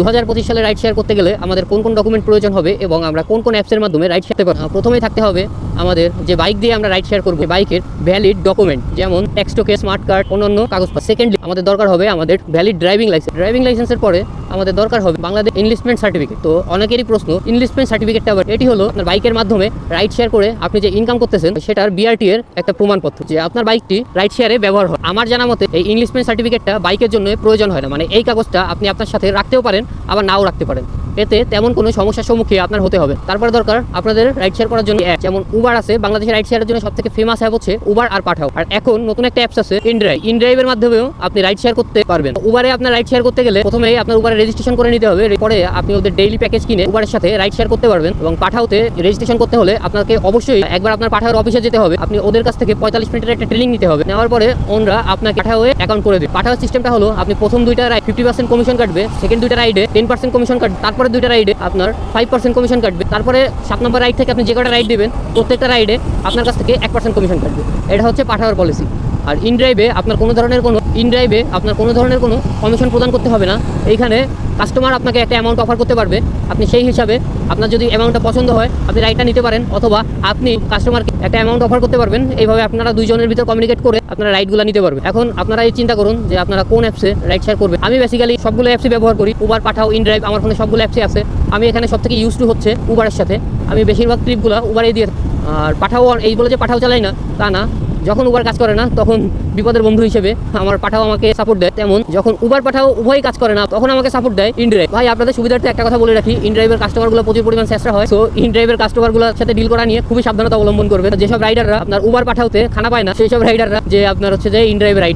দু হাজার পঁচিশ সালে রাইড শেয়ার করতে গেলে আমাদের কোন কোন ডকুমেন্ট প্রয়োজন হবে এবং আমরা কোন কোন অ্যাপসের মাধ্যমে রাইড শেয়ার করতে পারব? প্রথমেই থাকতে হবে আমাদের যে বাইক দিয়ে আমরা রাইড শেয়ার করব বাইকের ভ্যালিড ডকুমেন্ট যেমন টেক্সটোকে স্মার্ট কার্ড অন্যান্য কাগজপত্র। সেকেন্ডলি আমাদের দরকার হবে আমাদের ভ্যালিড ড্রাইভিং লাইসেন্স ড্রাইভিং লাইসেন্সের পরে আমাদের দরকার হবে বাংলাদেশ ইনলিস্টমেন্ট সার্টিফিকেট তো অনেকেরই প্রশ্ন ইনলিস্টমেন্ট সার্টিফিকেটটা আবার, এটি হলো আপনার বাইকের মাধ্যমে রাইড শেয়ার করে আপনি যে ইনকাম করতেছেন, সেটার বিআরটি এর একটা প্রমাণপত্র যে আপনার বাইকটি রাইড শেয়ারে ব্যবহার হয়। আমার জানা মতে এই ইংলিশমেন্ট সার্টিফিকেটটা বাইকের জন্য প্রয়োজন হয় না। মানে এই কাগজটা আপনি আপনার সাথে রাখতেও পারেন আবার নাও রাখতে পারেন। এতে তেমন কোনো সমস্যার সম্মুখীন আপনার হতে হবে। তারপরে দরকার আপনাদের রাইড শেয়ার করার জন্য অ্যাপ যেমন উবার আছে, বাংলাদেশের রাইড শেয়ারের জন্য সব থেকে ফেমাস অ্যাপ হচ্ছে উবার আর পাঠাও আর এখন নতুন একটা অ্যাপস আছে ইনড্রাইভ ইনড্রাইভের মাধ্যমেও আপনি রাইড শেয়ার করতে পারবেন। উবারে আপনার রাইড শেয়ার করতে গেলে প্রথমেই আপনার উবারে রেজিস্ট্রেশন করে নিতে হবে। পরে আপনি ওদের ডেইলি প্যাকেজ কিনে উবারের সাথে রাইড শেয়ার করতে পারবেন এবং পাঠাওতে রেজিস্ট্রেশন করতে হলে আপনাকে অবশ্যই একবার আপনার পাঠাওয়ার অফিসে যেতে হবে। আপনি ওদের কাছ থেকে পঁয়তাল্লিশ মিনিটের একটা ট্রেনিং নিতে হবে। নেওয়ার পরে ওনরা আপনাকে পাঠাওয়ে অ্যাকাউন্ট করে দেবে। পাঠাওয়ার সিস্টেমটা হলো আপনি প্রথম দুইটা রাইড ফিফটি পার্সেন্ট কমিশন কাটবে সেকেন্ড দুইটা রাইডে টেন পার্সেন্ট কমিশন কাটবে। তারপরে দুইটা রাইডে আপনার ফাইভ পার্সেন্ট কমিশন কাটবে। তারপরে সাত নম্বর রাইড থেকে আপনি যে কটা রাইড দেবেন, প্রত্যেকটা রাইডে আপনার কাছ থেকে এক পার্সেন্ট কমিশন কাটবে। এটা হচ্ছে পাঠাওয়ার পলিসি আর ইনড্রাইভে আপনার কোনো ধরনের কোনো ইনড্রাইভে আপনার কোনো ধরনের কোনো কমিশন প্রদান করতে হবে না। এইখানে কাস্টমার আপনাকে একটা অ্যামাউন্ট অফার করতে পারবে। আপনি সেই হিসাবে আপনার যদি অ্যামাউন্টটা পছন্দ হয়, আপনি রাইডটা নিতে পারেন। অথবা আপনি কাস্টমারকে একটা অ্যামাউন্ট অফার করতে পারবেন। এইভাবে আপনারা দুইজনের ভিতর কমিউনিকেট করে আপনারা রাইডগুলো নিতে পারবেন। এখন আপনারা এই চিন্তা করুন যে আপনারা কোন অ্যাপসে রাইড শেয়ার করবেন। আমি বেসিক্যালি সবগুলো অ্যাপসই ব্যবহার করি। উবার পাঠাও ইনড্রাইভ আমার ফোনে সবগুলো অ্যাপসই আছে। আমি এখানে সব থেকে ইউজ টু হচ্ছে উবারের সাথে। আমি বেশিরভাগ ট্রিপগুলো উবারেই দিয়ে আর পাঠাও, এই বলে যে পাঠাও চালাই না, তা না। যখন উবার কাজ করে না, তখন বিপদের বন্ধু হিসেবে আমার পাঠাও আমাকে সাপোর্ট দেয়। তেমন যখন উবার পাঠাও উভয়ই কাজ করে না, তখন আমাকে সাপোর্ট দেয় ইনড্রাইভ ভাই, আপনাদের সুবিধার্থে একটা কথা বলে রাখি ইনড্রাইভের কাস্টমারগুলো প্রচুর পরিমাণ চেষ্টা হয়। সো ইনড্রাইভের কাস্টমারগুলোর সাথে ডিল করা নিয়ে খুবই সাবধানতা অবলম্বন করবে। যেসব রাইডাররা আপনার উবার পাঠাওতে খানা পায় না সেই সব রাইডাররা যে আপনার হচ্ছে যে ইনড্রাইভ রাইড